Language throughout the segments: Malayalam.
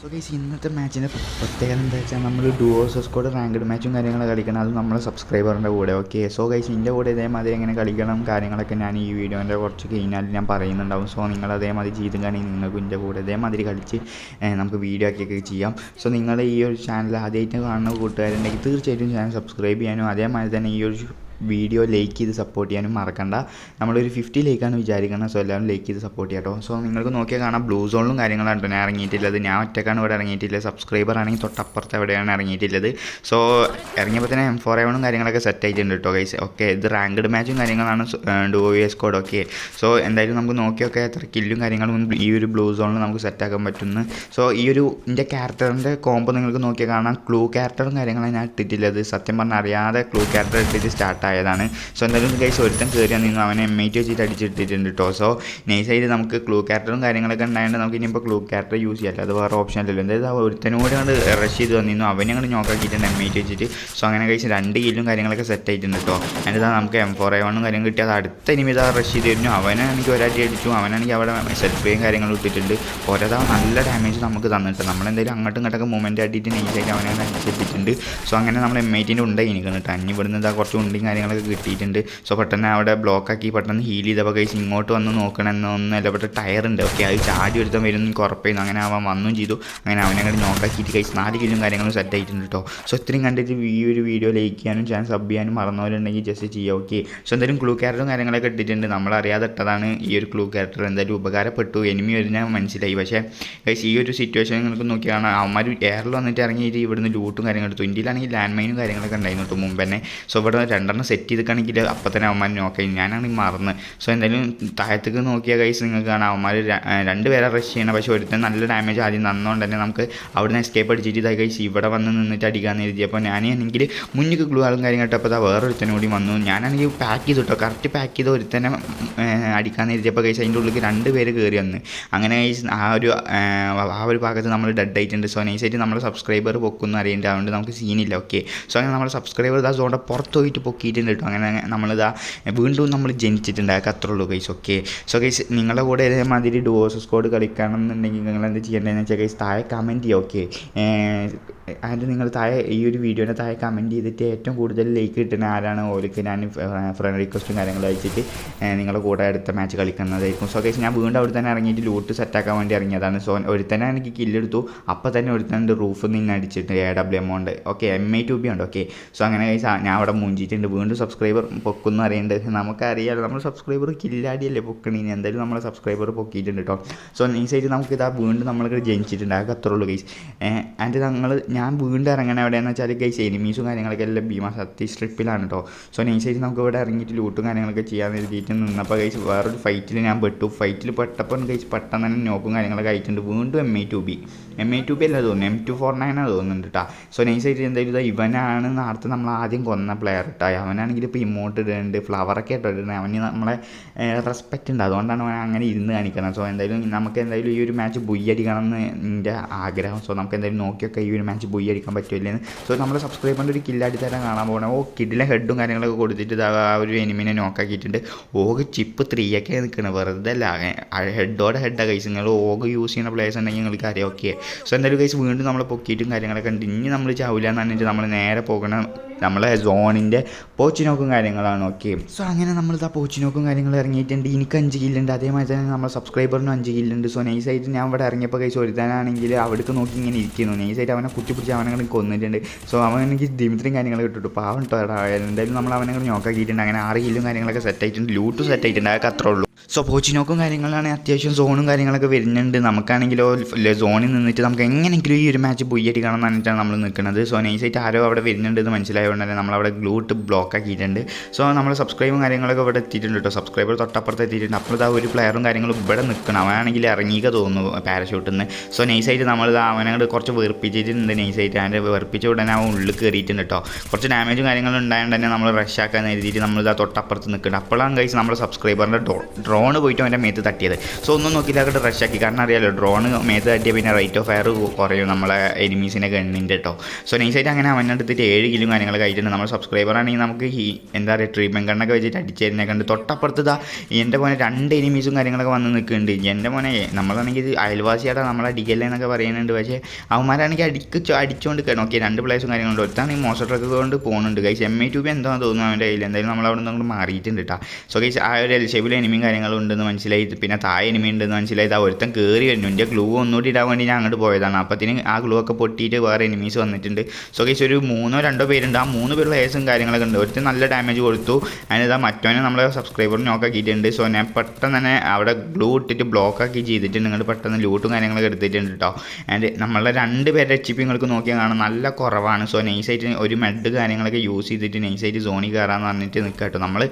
സോ ഗൈസ് ഇന്നത്തെ മാച്ചിന്റെ പ്രത്യേകത എന്താ വെച്ചാൽ നമ്മൾ ഡുവോസ് സ്കോഡ് റാങ്ക്ഡ് മാച്ചും കാര്യങ്ങളൊക്കെ കളിക്കണം. അത് നമ്മളെ സബ്സ്ക്രൈബറിന്റെ കൂടെ ഓക്കെ സോ ഗൈസ് എന്റെ കൂടെ ഇതേമാതിരി എങ്ങനെ കളിക്കണം കാര്യങ്ങളൊക്കെ ഞാൻ ഈ വീഡിയോന്റെ കുറച്ച് കഴിഞ്ഞാൽ ഞാൻ പറയുന്നുണ്ടാവും. സോ നിങ്ങൾ അതേമാതിരി ചെയ്തും കാണി നിങ്ങൾക്ക് എന്റെ കൂടെ അതേമാതിരി കളിച്ച് നമുക്ക് വീഡിയോ ആക്കിയൊക്കെ ചെയ്യാം. സോ നിങ്ങൾ ഈ ഒരു ചാനൽ ആദ്യമായിട്ട് കാണുന്ന കൂട്ടുകാരുണ്ടെങ്കിൽ തീർച്ചയായിട്ടും ചാനൽ സബ്സ്ക്രൈബ് ചെയ്യാനും അതേമാതിരി തന്നെ ഈ ഒരു വീഡിയോ ലൈക്ക് ചെയ്ത് സപ്പോർട്ട് ചെയ്യാനും മറക്കണ്ട. നമ്മളൊരു ഫിഫ്റ്റി ലൈക്കാണ് വിചാരിക്കുന്നത് സോ എല്ലാവരും ലൈക്ക് ചെയ്ത് സപ്പോർട്ട് ചെയ്യാം കേട്ടോ സോ നിങ്ങൾക്ക് നോക്കിയാൽ കാണാം. ബ്ലൂ സോണിലും കാര്യങ്ങളാണ് ഞാൻ ഇറങ്ങിയിട്ടില്ലത്. ഞാൻ ഒറ്റക്കാണ് ഇവിടെ ഇറങ്ങിയിട്ടില്ല. സബ്സ്ക്രൈബർ ആണെങ്കിൽ തൊട്ടപ്പുറത്ത് എവിടെയാണ് ഇറങ്ങിയിട്ടുള്ളത്? സോ ഇറങ്ങിയപ്പോൾ തന്നെ എം ഫോർ എവണും കാര്യങ്ങളൊക്കെ സെറ്റ് ആയിട്ടുണ്ട് കേട്ടോ ഗൈസ് ഓക്കെ ഇത് റാങ്ക്ഡ് മാച്ചും കാര്യങ്ങളാണ് ഡോ എസ് കോഡ് ഓക്കെ സോ എന്തായാലും നമുക്ക് നോക്കിയൊക്കെ എത്ര കില്ലും കാര്യങ്ങളും ഈ ഒരു ബ്ലൂ സോണിൽ നമുക്ക് സെറ്റാക്കാൻ പറ്റുന്നു. സോ ഈ ഒരു എന്റെ ക്യാരക്ടറിന്റെ കോമ്പോ നിങ്ങൾക്ക് നോക്കിയാൽ കാണാം. ക്ലൂ ക്യാരക്ടറും കാര്യങ്ങളാണ് ഞാൻ ഇട്ടിട്ടില്ലത്. സത്യം പറഞ്ഞാൽ അറിയാതെ ക്ലൂ ക്യാരക്ടർ ഇട്ടിട്ട് സ്റ്റാർട്ട് ആയതാണ്. സോ എന്തായാലും ഗൈസ് ഒരുത്തൻ കയറി നിന്ന് അവനെ എം ഐ ടി വെച്ചിട്ട് അടിച്ചിട്ടിട്ടുണ്ട് കേട്ടോ സോ നൈസായിട്ട് നമുക്ക് ക്ലൂ ക്യാരക്ടറും കാര്യങ്ങളൊക്കെ ഉണ്ടായതുകൊണ്ട് നമുക്ക് ഇനിയിപ്പോൾ ക്ലൂ ക്യാരക്ടർ യൂസ് ചെയ്യാം. അത് വേറെ ഓപ്ഷൻ അല്ലല്ലോ. എന്തായാലും ഒരുത്തനോട് കണ്ട് റഷ് ചെയ്ത് വന്നിരുന്നു അവനെ ഞങ്ങൾ നോക്കാക്കിയിട്ടുണ്ട് എം ഐ ടി വെച്ചിട്ട് സോ അങ്ങനെ കഴിച്ച് രണ്ട് കില്ലും കാര്യങ്ങളൊക്കെ സെറ്റ് ആയിട്ടുണ്ട് കേട്ടോ എന്നിട്ട് നമുക്ക് എം ഫോർ ഐ വണ്ണും കാര്യം കിട്ടി. അത് അടുത്ത ഇനിമി ഇതാ റഷ് ചെയ്ത് തരുന്നു അവനാണെങ്കിൽ ഒരാട്ടി അടിച്ചു. അവനാണെങ്കിൽ അവിടെ സെൽഫിയും കാര്യങ്ങളും ഇട്ടിട്ടുണ്ട്. ഓരോതാ നല്ല ഡാമേജ് നമുക്ക് തന്നിട്ട് നമ്മളെന്തായാലും അങ്ങോട്ടും ഇങ്ങോട്ടൊക്കെ മൂവ്മെന്റ് ആട്ടിയിട്ട് നൈസായിട്ട് അവനെ അടിച്ചെത്തിയിട്ടുണ്ട് സോ അങ്ങനെ നമ്മൾ എം ഐ ടീന്റെ ഉണ്ടായി കേട്ടോ അഞ്ഞ് ഇവിടുന്ന് ഇതാ കുറച്ച് ഉണ്ടിയും കാര്യങ്ങളൊക്കെ കിട്ടിയിട്ടുണ്ട്. സോ പെട്ടെന്ന് അവിടെ ബ്ലോക്കാക്കി പെട്ടെന്ന് ഹീൽ ചെയ്തപ്പോൾ കഴിച്ച് ഇങ്ങോട്ട് വന്ന് നോക്കണമെന്നൊന്നും ടയർ ഉണ്ട്. ഓക്കെ അത് ചാടി ഒരുത്തം വരും എനിക്ക് ഉറപ്പായിരുന്നു. അങ്ങനെ അവൻ വന്നും ചെയ്തു. അങ്ങനെ അവനെ അങ്ങോട്ട് നോക്കാക്കിയിട്ട് കഴിച്ച് നാല് കിലും കാര്യങ്ങളും സെറ്റ് ആയിട്ടുണ്ട് കേട്ടോ സോ ഇത്രയും കണ്ടിട്ട് ഈ ഒരു വീഡിയോ ലൈക്ക് ചെയ്യാനും ചാനൽ സബ് ചെയ്യാനും മറന്നവരുണ്ടെങ്കിൽ ജസ്റ്റ് ചെയ്യുക ഓക്കെ സോ എന്തായാലും ക്ലൂ ക്യാരക്ടറും കാര്യങ്ങളൊക്കെ ഇട്ടിട്ടുണ്ട്. നമ്മൾ അറിയാതെ ഇട്ടതാണ് ഈ ഒരു ക്ലൂ ക്യാരക്ടർ എന്തായാലും ഉപകാരപ്പെട്ടു. എനിമി വരുന്ന മനസ്സിലായി. പക്ഷേ കഴിച്ച് ഈ ഒരു സിറ്റുവേഷൻ നിങ്ങൾക്ക് നോക്കിയാണ് അവന്മാർ എയറിൽ വന്നിട്ട് ഇറങ്ങിയിട്ട് ഇവിടുന്ന് ലൂട്ടും കാര്യങ്ങളും എടുത്തു. ഇന്ത്യയിലാണെങ്കിൽ ലാൻഡ് മൈനും കാര്യങ്ങളൊക്കെ ഉണ്ടായിരുന്നു കേട്ടോ മുമ്പ് തന്നെ സോ ഇവിടെ രണ്ടെണ്ണം സെറ്റ് ചെയ്തിക്കാണെങ്കിൽ അപ്പം തന്നെ അവന്മാർ നോക്കി. ഞാനാണെങ്കിൽ മറന്ന്. സോ എന്തായാലും താഴത്തേക്ക് നോക്കിയ കൈസ് നിങ്ങൾക്ക് കാണാം അവന്മാർ രണ്ട് പേരെ റഷ് ചെയ്യണം. പക്ഷേ ഒരുത്തൻ നല്ല ഡാമേജ് ആദ്യം തന്നുകൊണ്ട് തന്നെ നമുക്ക് അവിടെ നിന്ന് എസ്കേപ്പ് അടിച്ചിട്ട് ഇതായി. കൈസ് ഇവിടെ വന്ന് നിന്നിട്ട് അടിക്കാമെന്ന് എഴുതി അപ്പോൾ ഞാനാണെങ്കിൽ മുന്നിൽ ഗ്ലൂ ആളും കാര്യം കേട്ടപ്പോൾ അതാ വേറൊരുത്തനും കൂടി വന്നു. ഞാനാണെങ്കിൽ പാക്ക് ചെയ്തു കേട്ടോ കറക്റ്റ് പാക്ക് ചെയ്ത് ഒരുത്തനെ അടിക്കാമെന്ന് എഴുതിയപ്പോൾ കൈസ് അതിന്റെ ഉള്ളിൽ രണ്ട് പേര് കയറി വന്ന്. അങ്ങനെ കൈസ് ആ ഒരു ആ, ഒരു ഭാഗത്ത് നമ്മൾ ഡെഡ് ആയിട്ടുണ്ട്. സോ നൈസായിട്ട് നമ്മുടെ സബ്സ്ക്രൈബർ പൊക്കുന്നു അറിയേണ്ട. അതുകൊണ്ട് നമുക്ക് സീനില്ല ഓക്കെ സോ അങ്ങനെ നമ്മുടെ സബ്സ്ക്രൈബർ ഇതാ സോണ്ട പുറത്ത് പോയിട്ട് പൊക്കിയിട്ടുണ്ട് കേട്ടോ. അങ്ങനെ നമ്മളിതാ വീണ്ടും നമ്മൾ ജനിച്ചിട്ടുണ്ട്. അതൊക്കെ അത്രേ ഉള്ളൂ കൈസ് ഓക്കെ സോ കൈസ് നിങ്ങളുടെ കൂടെ ഇതേമാതിരി ഡുവോസ് സ്കോഡ് കളിക്കണം എന്നുണ്ടെങ്കിൽ നിങ്ങൾ എന്ത് ചെയ്യേണ്ടതെന്ന് വെച്ചാൽ കൈസ് താഴെ കമന്റ് ചെയ്യുക ഓക്കെ അതിന്റെ നിങ്ങൾ താഴെ ഈ ഒരു വീഡിയോന്റെ താഴെ കമന്റ് ചെയ്തിട്ട് ഏറ്റവും കൂടുതൽ ലൈക്ക് കിട്ടുന്ന ആരാണ്? ഓർക്ക് ഞാൻ ഫ്രണ്ട് റിക്വസ്റ്റും കാര്യങ്ങളും അയച്ചിട്ട് നിങ്ങളുടെ കൂടെ അടുത്ത മാച്ച് കളിക്കുന്നതായിരിക്കും. സോ കേസ് ഞാൻ വീണ്ടും അവിടെ തന്നെ ഇറങ്ങിയിട്ട് ലൂട്ട് സെറ്റാക്കാൻ വേണ്ടി ഇറങ്ങിയതാണ്. സോ ഒരുത്തന്നെ എനിക്ക് കില്ലെടുത്തു അപ്പോൾ തന്നെ ഒരുത്തന്റെ റൂഫ് നിന്ന് അടിച്ചിട്ട് A W amount okay M I two B ഉണ്ട്. ഓക്കെ സോ അങ്ങനെ guys, ഞാൻ അവിടെ മുഞ്ചിട്ടുണ്ട് വീണ്ടും സബ്സ്ക്രൈബർ പൊക്കുന്നു അറിയേണ്ടത് നമുക്കറിയാലോ നമ്മൾ സബ്സ്ക്രൈബർ കില്ലാടിയല്ലേ പൊക്കണീന് എന്തായാലും നമ്മളെ സബ്സ്ക്രൈബർ പൊക്കിയിട്ടുണ്ട് കേട്ടോ സോ ഈ സൈഡ് നമുക്ക് ഇതാ വീണ്ടും നമ്മൾ ജനിച്ചിട്ടുണ്ട്. അതൊക്കെ അത്ര ഉള്ളൂ ഗൈസ് ആൻഡ് നമ്മൾ ഞാൻ വീണ്ടും ഇറങ്ങണ എവിടെയാണെന്ന് വെച്ചാൽ ഗൈസ് എനിമീസും കാര്യങ്ങളൊക്കെ എല്ലാം ഭീമ സത്യ സ്ട്രിപ്പിലാണ് കേട്ടോ സോ നൈസായിട്ട് നമുക്ക് ഇവിടെ ഇറങ്ങിയിട്ട് ലൂട്ടും കാര്യങ്ങളൊക്കെ ചെയ്യാൻ എഴുതിയിട്ട് നിന്നപ്പോൾ ഗൈസ് വേറൊരു ഫൈറ്റിൽ ഞാൻ പെട്ടു. ഫൈറ്റിൽ പെട്ടപ്പോൾ ഗൈസ് പെട്ടെന്ന് തന്നെ നോക്കും കാര്യങ്ങളൊക്കെ ആയിട്ടുണ്ട്. വീണ്ടും M I two B M A two B അല്ല തോന്നുന്നു. എം ടു ഫോർ നയനാണ് തോന്നുന്നുണ്ട് കേട്ടോ സോ നൈസായിട്ട് എന്തായാലും ഇതാ ഇവനാണ് നേരത്തെ നമ്മൾ ആദ്യം കൊന്ന പ്ലെയർ കേട്ടോ അവനാണെങ്കിൽ ഇപ്പോൾ ഇമോട്ട് ഇടുന്നുണ്ട് ഫ്ലവറൊക്കെ ഇട്ടിട്ടുണ്ട് അവന് നമ്മളെ റെസ്പെക്റ്റ് ഉണ്ട്. അതുകൊണ്ടാണ് അവൻ അങ്ങനെ ഇരുന്ന് കാണിക്കുന്നത് സോ എന്തായാലും നമുക്ക് എന്തായാലും ഈ ഒരു മാച്ച് ബുയ്യടിക്കണം എന്ന് എന്റെ ആഗ്രഹം. സോ നമുക്ക് എന്തായാലും നോക്കിയൊക്കെ ഈ ഒരു മാച്ച് ബുയ്യടിക്കാൻ പറ്റില്ലെന്ന് സോ നമ്മുടെ സബ്സ്ക്രൈബറിന്റെ ഒരു കില്ലാടി തരാൻ കാണാൻ പോകണം ഓ കിഡിലെ ഹെഡും കാര്യങ്ങളൊക്കെ കൊടുത്തിട്ട് ആ ഒരു എനിമിനെ നോക്കാക്കിയിട്ടുണ്ട് ഓഗ് ചിപ്പ് ത്രീ ഒക്കെ നിൽക്കണം വെറുതെ അല്ല. ഹെഡോടെ ഹെഡാണ് കഴിച്ചു നിങ്ങൾ ഓഗ് യൂസ് ചെയ്യുന്ന പ്ലേയേഴ്സ് ഉണ്ടെങ്കിൽ നിങ്ങൾക്ക് അറിയാം. ഓക്കെ സോ എന്തായാലും കൈസ് വീണ്ടും നമ്മൾ പൊക്കിയിട്ടും കാര്യങ്ങളൊക്കെ ഉണ്ട്. ഇനി നമ്മൾ ചാവില്ല എന്ന് പറഞ്ഞിട്ട് നമ്മൾ നേരെ പോകണം നമ്മളെ സോണിന്റെ പോച്ചിനോക്കും കാര്യങ്ങളാണ് ഓക്കെ സോ അങ്ങനെ നമ്മൾ ഇതാ പോച്ചിനോക്കും കാര്യങ്ങളും ഇറങ്ങിയിട്ടുണ്ട്. എനിക്ക് അഞ്ച് കില്ലുണ്ട് അതേമാതിരി തന്നെ നമ്മൾ സബ്സ്ക്രൈബറിനും അഞ്ച് കില്ലുണ്ട് സോ നൈസായിട്ട് ഞാൻ ഇവിടെ ഇറങ്ങിയപ്പോൾ കൈസ് ഒരുത്താനാണെങ്കിൽ അവിടേക്ക് നോക്കി ഇങ്ങനെ ഇരിക്കുന്നു. നൈസായിട്ട് അവനെ കുത്തി പിടിച്ച് അവനെ കൊന്നിട്ടുണ്ട്. സോ അവൻ എനിക്ക് ദിമിത്രിയും കാര്യങ്ങളൊക്കെ ഇട്ടിട്ടു. പാവം കേട്ടോ. എന്തായാലും നമ്മൾ അവനെ നോക്കാക്കിയിട്ടുണ്ട് അങ്ങനെ ആറ് കില്ലും കാര്യങ്ങളൊക്കെ സെറ്റ് ആയിട്ടുണ്ട്. ലൂട്ട് സെറ്റ് ആയിട്ടുണ്ട്. അതൊക്കെ അത്രേ ഉള്ളൂ. സോ പോച്ചിനോക്കും കാര്യങ്ങളാണ് അത്യാവശ്യം സോണും കാര്യങ്ങളൊക്കെ വരുന്നുണ്ട്. നമുക്കാണെങ്കിലോ സോണിൽ നിന്നിട്ട് നമുക്ക് എങ്ങനെയെങ്കിലും ഈ ഒരു മാച്ച് പൊയ്യടിക്കണം കാണാൻ പറഞ്ഞിട്ടാണ് നമ്മൾ നിൽക്കുന്നത്. സോ നൈസായിട്ട് ആരോ അവിടെ വരുന്നുണ്ട് എന്ന് മനസ്സിലായതുകൊണ്ട് തന്നെ നമ്മളവിടെ ഗ്ലൂട്ട് ബ്ലോക്ക് ആക്കിയിട്ടുണ്ട്. സോ നമ്മൾ സബ്സ്ക്രൈബും കാര്യങ്ങളൊക്കെ ഇവിടെ എത്തിയിട്ടുണ്ട് കേട്ടോ സബ്സ്ക്രൈബർ തൊട്ടപ്പുറത്ത് എത്തിയിട്ടുണ്ട്. അപ്പോൾ ആ ഒരു പ്ലെയറും കാര്യങ്ങളും ഇവിടെ നിൽക്കണം. അവനാണെങ്കിൽ ഇറങ്ങിയൊക്കെ തോന്നുന്നു പാരഷൂട്ടിൽ നിന്ന് സോ നൈസായിട്ട് നമ്മൾ അവനോട് കുറച്ച് വെറുപ്പിച്ചിട്ടുണ്ട് നൈസായിട്ട് അവന്റെ വെറുപ്പിച്ച ഉടനെ അവൻ ഉള്ളിൽ കയറിയിട്ടുണ്ട് കേട്ടോ കുറച്ച് ഡാമേജും കാര്യങ്ങളും ഉണ്ടായതുകൊണ്ട് തന്നെ നമ്മൾ റഷ് ആക്കാൻ എഴുതിയിട്ട് നമ്മൾ ഇതാ തൊട്ടപ്പുറത്ത് നിൽക്കുന്നുണ്ട്. അപ്പോഴാണ് കഴിച്ച് നമ്മുടെ സബ്സ്ക്രൈബറിന്റെ ഡ്രോ ഡ്രോൺ പോയിട്ട് അവന്റെ മേത്ത് തട്ടിയത്. സോ ഒന്നും നോക്കിയില്ല അങ്ങോട്ട് റഷാക്കി കാരണം അറിയാലോ ഡ്രോൺ മേത്ത് തട്ടിയ പിന്നെ റേറ്റ് ഓഫ് ഫയർ കുറയും നമ്മളെ എനിമീസിനെ ഗണ്ണിന്റെ കേട്ടോ സോ നൈസായിട്ട് അങ്ങനെ അവന്റെ അടുത്തിട്ട് ഏഴ് കിലും കാര്യങ്ങൾ കഴിച്ചിട്ടുണ്ട് നമ്മൾ സബ്സ്ക്രൈബർ ആണെങ്കിൽ നമുക്ക് ഈ എന്താ പറയുക ട്രീറ്റ്മെന്റ് കണ്ണൊക്കെ വെച്ചിട്ട് അടിച്ചു തരുന്നേ കണ്ട് തൊട്ടപ്പുറത്ത് എന്റെ മോനെ രണ്ട് എനിമീസും കാര്യങ്ങളൊക്കെ വന്ന് നിൽക്കുന്നുണ്ട്. എന്റെ മോനെ നമ്മളാണെങ്കിൽ ഇത് അയൽവാസിയാടാ നമ്മളെ അടിക്കല്ലേ എന്നൊക്കെ പറയുന്നുണ്ട്. പക്ഷേ അവന്മാരാണെങ്കിൽ അടിക്ക് അടിച്ചുകൊണ്ട് കിടന്നു ഓക്കെ രണ്ട് പ്ലേസും കാര്യങ്ങളുണ്ട്. ഒരുത്താണ് ഈ മോസ്റ്റർ ട്രക്ക് കൊണ്ട് പോകുന്നുണ്ട്. Guys M I two B എന്താണെന്ന് തോന്നുന്നു അവന്റെ കയ്യിൽ. എന്തായാലും നമ്മൾ നിന്ന് മാറിയിട്ടുണ്ട് കേട്ടോ സോ ഗൈസ് ആ ഒരു എൽ ഷേപ്പിൽ എനിമിയും കാര്യങ്ങളും ഉണ്ടെന്ന് മനസ്സിലായി. പിന്നെ താഴെ എനിമി ഉണ്ടെന്ന് മനസ്സിലായി. ആ ഒരുത്തൻ കയറി വരുന്നു. എന്റെ ഗ്ലൂ ഒന്നുകൂടി ഇടാൻ വേണ്ടി ഞാൻ അങ്ങോട്ട് പോയതാണ്. അപ്പത്തിന് ആ ഗ്ലൂ ഒക്കെ പൊട്ടിയിട്ട് വേറെ എനിമീസ് വന്നിട്ടുണ്ട്. സോ കേസ് ഒരു മൂന്നോ രണ്ടോ പേരുണ്ട്. ആ മൂന്ന് പേര് ലേസും കാര്യങ്ങളൊക്കെ ഉണ്ട്. ഒരുത്തൻ നല്ല ഡാമേജ് കൊടുത്തു. അതിനിതാ മറ്റവനെ നമ്മളെ സബ്സ്ക്രൈബർ നോക്കാക്കിയിട്ടുണ്ട് സോ ഞാൻ പെട്ടെന്ന് തന്നെ അവിടെ ഗ്ലൂ ഇട്ടിട്ട് ബ്ലോക്ക് ആക്കി ചെയ്തിട്ടുണ്ട്. നിങ്ങൾ പെട്ടെന്ന് ലൂട്ടും കാര്യങ്ങളൊക്കെ എടുത്തിട്ടുണ്ട് കേട്ടോ ആൻഡ് നമ്മളെ രണ്ട് പേരുടെ എച്ച് നിങ്ങൾക്ക് നോക്കിയാൽ കാണാം നല്ല കുറവാണ്. സോ നൈസായിട്ട് ഒരു മെഡ് കാര്യങ്ങളൊക്കെ യൂസ് ചെയ്തിട്ട് നൈസായിട്ട് സോണി കയറാന്ന് പറഞ്ഞിട്ട് നിൽക്കുക കേട്ടോ നമ്മൾ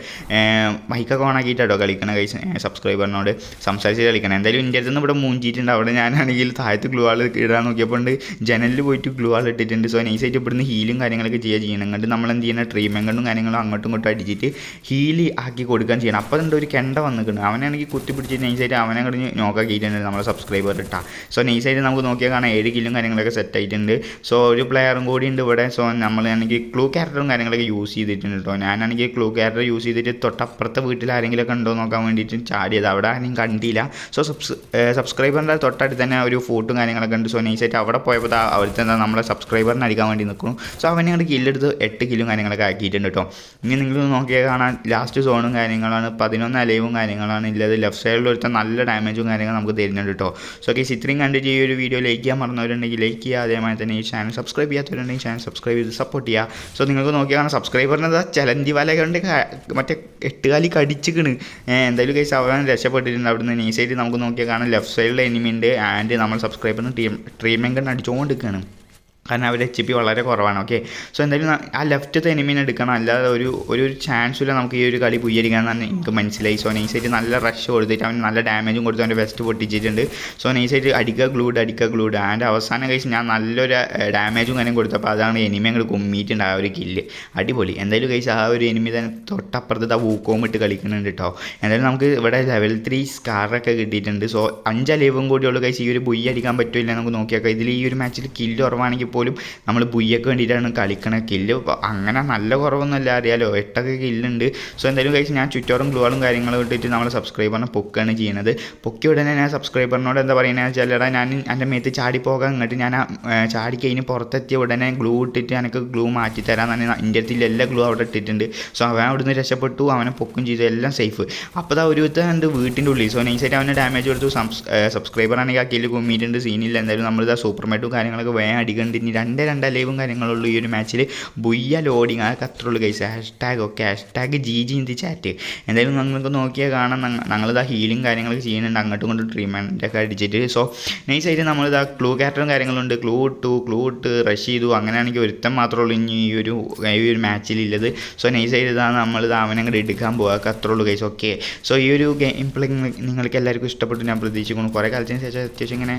മൈക്കൊക്കെ ഓണാക്കിയിട്ടോ കളിക്കണ കൈസ് സബ്സ്ക്രൈബറിനോട് സംസാരിച്ച് കളിക്കണം. എന്തായാലും ഇന്റെ നിന്ന് ഇവിടെ മൂഞ്ചിയിട്ടുണ്ട്. അവിടെ ഞാനാണെങ്കിൽ താഴത്ത് ഗ്ലൂ ആൾ ഇടാൻ നോക്കിയപ്പോൾ ഉണ്ട്. ജനലിൽ പോയിട്ട് ഗ്ലൂ ആൾ ഇട്ടിട്ടുണ്ട്. സോ നൈസായിട്ട് ഇവിടുന്ന് ഹീലും കാര്യങ്ങളൊക്കെ ചെയ്യുക ചെയ്യണം. എന്നിട്ട് നമ്മൾ എന്ത് ചെയ്യണം ട്രീറ്റ്മെന്റും കാര്യങ്ങളും അങ്ങോട്ടും ഇങ്ങോട്ടും അടിച്ചിട്ട് ഹീൽ ആക്കി കൊടുക്കാൻ ചെയ്യണം. അപ്പോൾ ഉണ്ട് ഒരു കെണ്ട വന്നിട്ടുണ്ട് അവനാണെങ്കിൽ കുത്തി പിടിച്ചിട്ട് നൈസായിട്ട് അവനെ കഴിഞ്ഞ് നോക്കാക്കിയിട്ടുണ്ട് നമ്മളെ സബ്സ്ക്രൈബർ ഇട്ടാ. സോ നൈസായിട്ട് നമുക്ക് നോക്കിയാൽ കാണാം. ഏഴ് കിലും കാര്യങ്ങളൊക്കെ സെറ്റ് ആയിട്ടുണ്ട്. സോ ഒരു പ്ലെയറും കൂടി ഉണ്ട് ഇവിടെ. സോ നമ്മൾ ആണെങ്കിൽ ക്ലൂ ക്യാരക്ടറും കാര്യങ്ങളൊക്കെ യൂസ് ചെയ്തിട്ടുണ്ട് കേട്ടോ ഞാനാണെങ്കിൽ ക്ലൂ ക്യാരക്ടർ യൂസ് ചെയ്തിട്ട് തൊട്ടപ്പുറത്തെ വീട്ടിൽ ആരെങ്കിലുമൊക്കെ ഉണ്ടോ നോക്കാൻ വേണ്ടിയിട്ട് ചാടിയത്. അവിടെ ആരെയും കണ്ടില്ല. സോ സബ്സ് സബ്സ്ക്രൈബറിന്റെ തൊട്ടടുത്ത് തന്നെ ഒരു ഫോട്ടും കാര്യങ്ങളൊക്കെ ഉണ്ട്. സോ നൈസായിട്ട് അവിടെ പോയപ്പോൾ അവിടുത്തെ എന്താ നമ്മളെ സബ്സ്ക്രൈബറിന് അടിക്കാൻ വേണ്ടി നിൽക്കുന്നു സോ അവൻ അങ്ങോട്ട് കില്ലെടുത്ത് എട്ട് കിലും കാര്യങ്ങളൊക്കെ ആക്കിയിട്ടുണ്ട് കേട്ടോ ഇനി നിങ്ങൾ നോക്കിയാൽ കാണാൻ ലാസ്റ്റ് സോണും കാര്യങ്ങളാണ്. പതിനൊന്ന് അലൈവും കാര്യങ്ങളാണ്. ഉള്ളത് ലെഫ്റ്റ് സൈഡിൽ ഒരുത്ത നല്ല ഡാമേജും കാര്യങ്ങളും നമുക്ക് തരുന്നുണ്ട് കേട്ടോ സോ ഓക്കെ ഇത്രയും കണ്ടിട്ട് ഈ ഒരു വീഡിയോ ലൈക്ക് ചെയ്യാൻ മറന്നവരുണ്ടെങ്കിൽ ലൈക്ക് ചെയ്യുക. അതേമാതിരി തന്നെ ഈ ചാനൽ സബ്സ്ക്രൈബ് ചെയ്യാത്തവരുണ്ടെങ്കിൽ ചാനൽ സബ്സ്ക്രൈബ് ചെയ്ത് സപ്പോർട്ട് ചെയ്യുക. സോ നിങ്ങൾക്ക് നോക്കിയാൽ സബ്സ്ക്രൈബറിന് ചലഞ്ച് വല കൊണ്ട് മറ്റേ എട്ടുകാലി കടിച്ചിക്കണ്. എന്തായാലും കേസ് അവൻ രക്ഷപ്പെട്ടിട്ടുണ്ട് അവിടുന്ന് നീ സൈഡിൽ നമുക്ക് നോക്കിയാൽ കാണാം. ലെഫ്റ്റ് സൈഡിൽ എനിമി ഉണ്ട്. ആൻഡ് നമ്മൾ സബ്സ്ക്രൈബ് ടീം ട്രീറ്റ്മെന്റ് കണ്ട് അടിച്ചുകൊണ്ടിരിക്കുകയാണ് കാരണം അവർ എച്ച് പി വളരെ കുറവാണ് ഓക്കെ സോ എന്തായാലും ആ ലെഫ്റ്റത്തെ എനിമീനെ എടുക്കണം. അല്ലാതെ ഒരു ഒരു ചാൻസും ഇല്ല നമുക്ക് ഈ ഒരു കളി പുയ്യരിക്കാമെന്നാണ് എനിക്ക് മനസ്സിലായി. സോ നൈസായിട്ട് നല്ല റഷ് കൊടുത്തിട്ട് അവൻ നല്ല ഡാമേജും കൊടുത്ത് അവന്റെ വെസ്റ്റ് പൊട്ടിച്ചിട്ടുണ്ട്. സോ നൈസായിട്ട് അടിക്കുക ഗ്ലൂഡ് അടിക്കുക ഗ്ലൂഡ് ആൻഡ് അവസാനം കഴിച്ച് ഞാൻ നല്ലൊരു ഡാമേജും കാര്യം കൊടുത്തപ്പോൾ അതാണ് എനിമി അങ്ങോട്ട് കുമ്മിയിട്ടുണ്ട്. ആ ഒരു കില്ല് അടിപൊളി. എന്തായാലും കഴിച്ച് ആ ഒരു എനിമി തന്നെ തൊട്ടപ്പുറത്ത് ആ വൂക്കോം ഇട്ട് കളിക്കുന്നുണ്ട് കേട്ടോ എന്തായാലും നമുക്ക് ഇവിടെ ലെവൽ ത്രീ സ്കാറൊക്കെ കിട്ടിയിട്ടുണ്ട്. സോ അഞ്ച് അലൈവും കൂടിയുള്ള കഴിച്ച് ഈ ഒരു ബുയ്യ പറ്റില്ല നമുക്ക് നോക്കിയാൽ ഇതിൽ ഈ ഒരു മാച്ചിൽ കില്ല് കുറവാണെങ്കിൽ പോലും നമ്മൾ ബുയ്യൊക്കെ വേണ്ടിയിട്ടാണ് കളിക്കണ കില്ല് അങ്ങനെ നല്ല കുറവൊന്നുമല്ല അറിയാലോ. എട്ടൊക്കെ കില്ലുണ്ട് സോ എന്തായാലും കഴിച്ച് ഞാൻ ചുറ്റോറും ഗ്ലൂവാളും കാര്യങ്ങളും ഇട്ടിട്ട് നമ്മൾ സബ്സ്ക്രൈബറിനെ പൊക്കാണ് ചെയ്യുന്നത് പൊക്കി ഉടനെ ഞാൻ സബ്സ്ക്രൈബറിനോട് എന്താ പറയുന്നത് വെച്ചാൽ ഞാൻ എന്റെ മേത്ത് ചാടി പോകാൻ ഇങ്ങോട്ട് ഞാൻ ചാടി കഴിഞ്ഞ് പുറത്തെത്തിയ ഉടനെ ഗ്ലൂ ഇട്ടിട്ട് എനിക്ക് ഗ്ലൂ മാറ്റി തരാമെന്നാണ് എന്റെ അടുത്തിൽ എല്ലാ ഗ്ലൂ അവിടെ ഇട്ടിട്ടുണ്ട്. സോ അവൻ അവിടുന്ന് രക്ഷപ്പെട്ടു. അവനെ പൊക്കും ചെയ്തു. എല്ലാം സേഫ് അപ്പോൾ അതാ ഒരു ഉണ്ട് വീട്ടിന്റെ ഉള്ളിൽ. സോ നൈസായിട്ട് അവനെ ഡാമേജ് കൊടുത്തു. സബ്സ്ക്രൈബർ ആണെങ്കിൽ ആ കില്ല് കുമ്മിയിട്ടുണ്ട്. സീനില്ല എന്തായാലും നമ്മളിത് സൂപ്പർ മെറ്റും കാര്യങ്ങളൊക്കെ വേഗം അടിക്കണ്ട് ഇനി രണ്ട് രണ്ട് ലൈവും കാര്യങ്ങളുള്ളൂ ഈ ഒരു മാച്ചിൽ ബുയ്യ ലോഡിങ് അതൊക്കെ അത്ര ഉള്ളൂ guys hashtag hash hashtag G G India chat എന്തായാലും നിങ്ങൾക്ക് നോക്കിയാൽ കാണാം. ഞങ്ങളിതാ ഹീലിംഗ് കാര്യങ്ങളൊക്കെ ചെയ്യുന്നുണ്ട്. അങ്ങോട്ടും ഇങ്ങോട്ടും ട്രീറ്റ്മെന്റ് ഒക്കെ അടിച്ചിട്ട്. സോ നൈസായിട്ട് നമ്മളിതാ ക്ലൂ ക്യാരക്ടറും കാര്യങ്ങളുണ്ട്. ക്ലൂ ഇട്ടു ക്ലൂ ഇട്ട് റഷ് ചെയ്തു. അങ്ങനെയാണെങ്കിൽ ഒരുത്തം മാത്രമേ ഉള്ളൂ ഇനി ഈ ഒരു ഈ ഒരു മാച്ചിലുള്ളത് സോ നൈസായിട്ട് നമ്മളിത് അവനെ അങ്ങോട്ട് എടുക്കാൻ പോകുക അത്ര ഉള്ളൂ കൈസ് ഓക്കെ സോ ഈ ഒരു ഗെയിം പ്ലേ നിങ്ങൾക്ക് എല്ലാവർക്കും ഇഷ്ടപ്പെട്ടു ഞാൻ പ്രതീക്ഷിക്കുന്നു. കുറേ കാലത്തിന് ശേഷം അത്യാവശ്യം ഇങ്ങനെ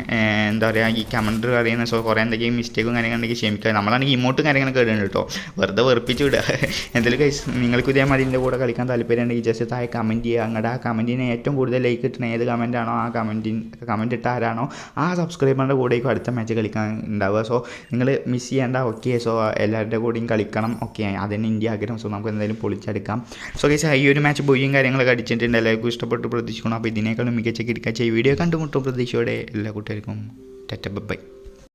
എന്താ പറയുക ഈ കമന്റ് അറിയുന്ന സോ കുറേ എന്തെങ്കിലും മിസ്റ്റേക്കും കാര്യങ്ങളുണ്ടെങ്കിൽ ക്ഷമിക്കുക. നമ്മളാണെങ്കിൽ ഇമോട്ട് കാര്യങ്ങളൊക്കെ ഇടുന്നുണ്ട് കേട്ടോ വെറുതെ വെറുപ്പിച്ച് വിടുക. എന്തെങ്കിലും കൈസ് നിങ്ങൾക്ക് ഇതേമാതിരി എന്റെ കൂടെ കളിക്കാൻ താല്പര്യം ഉണ്ടെങ്കിൽ ജസ്റ്റ് താഴെ കമന്റ് ചെയ്യുക. അങ്ങോട്ട് ആ കമന്റിന് ഏറ്റവും കൂടുതൽ ലൈക്ക് കിട്ടുന്ന ഏത് കമന്റാണോ ആ കമന്റിൻ കമന്റ് ഇട്ട ആരാണോ ആ സബ്സ്ക്രൈബറിന്റെ കൂടെയൊക്കെ അടുത്ത മാച്ച് കളിക്കാൻ ഉണ്ടാവുക. സോ നിങ്ങൾ മിസ് ചെയ്യേണ്ട ഓക്കെ സോ എല്ലാവരുടെ കൂടെയും കളിക്കണം ഓക്കെ അതിന് ഇന്ത്യ ആഗ്രഹം. സോ നമുക്ക് എന്തായാലും പൊളിച്ചെടുക്കാം. സോ കേസ് ഈ ഒരു മാച്ച് ബോയും കാര്യങ്ങളൊക്കെ അടിച്ചിട്ടുണ്ട്. എല്ലാവർക്കും ഇഷ്ടപ്പെട്ട് പ്രതീക്ഷിക്കണം അപ്പോൾ ഇതിനേക്കാളും മികച്ച കിടക്കാച്ച വീഡിയോ കണ്ടുമുട്ടും പ്രതീക്ഷയോടെ. എല്ലാ കൂട്ടുകാർക്കും ടറ്റ ബൈ